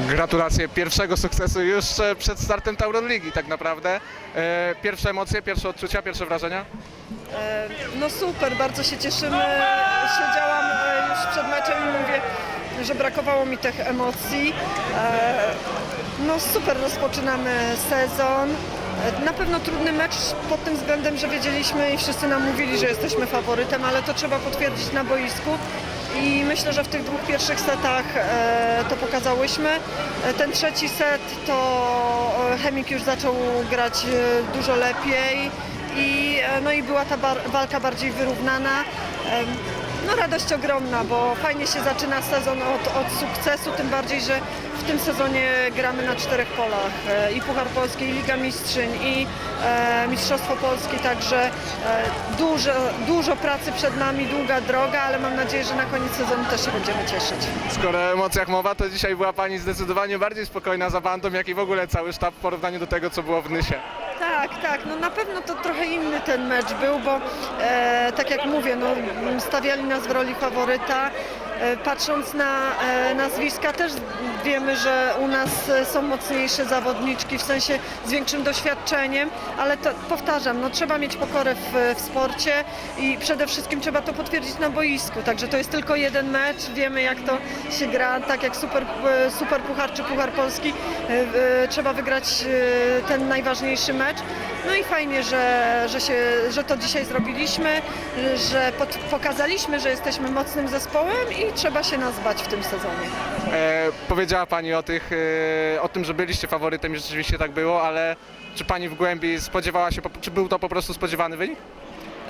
Gratulacje pierwszego sukcesu już e, przed startem Tauron Ligi tak naprawdę. E, Pierwsze emocje, pierwsze odczucia, pierwsze wrażenia? E, No super, bardzo się cieszymy. Siedziałam już przed meczem i mówię, że brakowało mi tych emocji. No super, rozpoczynamy sezon. Na pewno trudny mecz pod tym względem, że wiedzieliśmy i wszyscy nam mówili, że jesteśmy faworytem, ale to trzeba potwierdzić na boisku. I myślę, że w tych dwóch pierwszych setach e, to pokazałyśmy. E, Ten trzeci set to e, Chemik już zaczął grać dużo lepiej i, no i była ta walka bardziej wyrównana. No radość ogromna, bo fajnie się zaczyna sezon od, od sukcesu, tym bardziej, że w tym sezonie gramy na czterech polach. E, I Puchar Polski, i Liga Mistrzyń, i e, Mistrzostwo Polski, także e, dużo, dużo pracy przed nami, długa droga, ale mam nadzieję, że na koniec sezonu też się będziemy cieszyć. Skoro o emocjach mowa, to dzisiaj była Pani zdecydowanie bardziej spokojna za bandą, jak i w ogóle cały sztab w porównaniu do tego, co było w Nysie. Tak, tak, no na pewno to trochę inny ten mecz był, bo e, tak jak mówię, no, stawiali nas w roli faworyta. E, patrząc na e, nazwiska też wiemy, że u nas e, są mocniejsze zawodniczki, w sensie z większym doświadczeniem, ale to, powtarzam, no, trzeba mieć pokorę w, w sporcie i przede wszystkim trzeba to potwierdzić na boisku, także to jest tylko jeden mecz, wiemy jak to się gra, tak jak super, super Puchar czy Puchar Polski, trzeba wygrać ten najważniejszy mecz. No i fajnie, że, że, się, że to dzisiaj zrobiliśmy, że pod, pokazaliśmy, że jesteśmy mocnym zespołem i trzeba się nas bać w tym sezonie. E, powiedziała Pani o, tych, e, o tym, że byliście faworytem i rzeczywiście tak było, ale czy Pani w głębi spodziewała się, czy był to po prostu spodziewany wynik?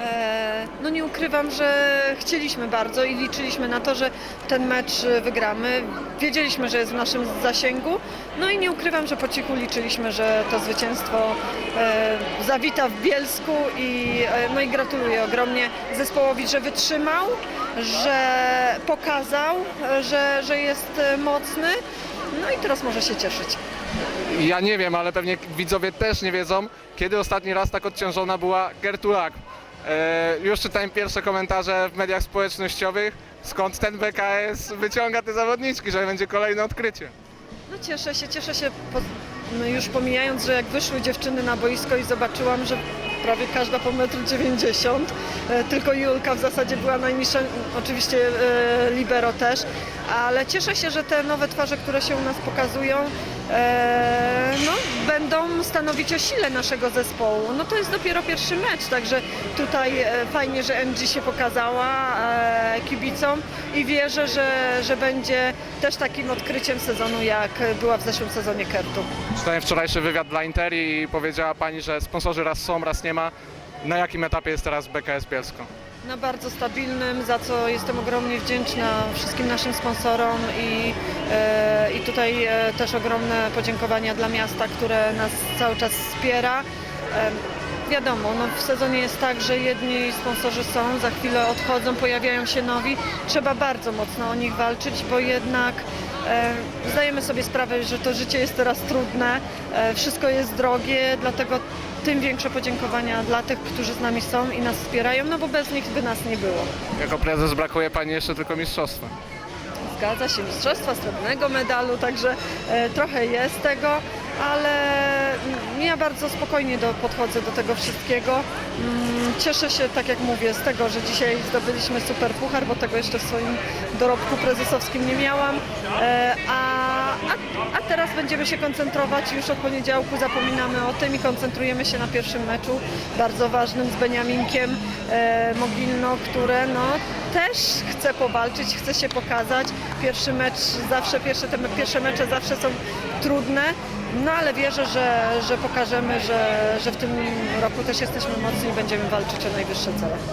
E, No nie ukrywam, że chcieliśmy bardzo i liczyliśmy na to, że ten mecz e, wygramy. Wiedzieliśmy, że jest w naszym zasięgu. No i nie ukrywam, że po cichu liczyliśmy, że to zwycięstwo e, zawita w Bielsku i, no i gratuluję ogromnie zespołowi, że wytrzymał, że pokazał, że, że jest mocny. No i teraz może się cieszyć. Ja nie wiem, ale pewnie widzowie też nie wiedzą, kiedy ostatni raz tak odciążona była Gertulak. E, już czytałem pierwsze komentarze w mediach społecznościowych, skąd ten BKS wyciąga te zawodniczki, że będzie kolejne odkrycie. No cieszę się, cieszę się, po, no już pomijając, że jak wyszły dziewczyny na boisko i zobaczyłam, że prawie każda po metru 90, e, tylko Julka w zasadzie była najniższa, oczywiście e, Libero też, ale cieszę się, że te nowe twarze, które się u nas pokazują, e, no, będą stanowić o sile naszego zespołu. No to jest dopiero pierwszy mecz, także tutaj e, fajnie, że MG się pokazała e, kibicom i wierzę, że, że będzie też takim odkryciem sezonu, jak była w zeszłym sezonie Kertu. Czytałem wczorajszy wywiad dla Interi i powiedziała Pani, że sponsorzy raz są, raz nie ma. Na jakim etapie jest teraz BKS Bielsko? Na bardzo stabilnym, za co jestem ogromnie wdzięczna wszystkim naszym sponsorom i, e, i tutaj e, też ogromne podziękowania dla miasta, które nas cały czas wspiera. E, wiadomo, no w sezonie jest tak, że jedni sponsorzy są, za chwilę odchodzą, pojawiają się nowi. Trzeba bardzo mocno o nich walczyć, bo jednak zdajemy sobie sprawę, że to życie jest teraz trudne, wszystko jest drogie, dlatego tym większe podziękowania dla tych, którzy z nami są i nas wspierają, no bo bez nich by nas nie było. Jako prezes brakuje Pani jeszcze tylko mistrzostwa. Zgadza się, mistrzostwa srebrnego medalu, także e, trochę jest tego, ale mm, ja bardzo spokojnie do, podchodzę do tego wszystkiego. Mm, Cieszę się, tak jak mówię, z tego, że dzisiaj zdobyliśmy super puchar, bo tego jeszcze w swoim dorobku prezesowskim nie miałam. E, a, teraz będziemy się koncentrować już od poniedziałku, zapominamy o tym i koncentrujemy się na pierwszym meczu, bardzo ważnym z Beniaminkiem e, Mogilno, które no, też chce powalczyć, chce się pokazać. Pierwszy mecz, zawsze pierwsze, te pierwsze mecze zawsze są trudne, no ale wierzę, że, że pokażemy, że, że w tym roku też jesteśmy mocni i będziemy walczyć o najwyższe cele.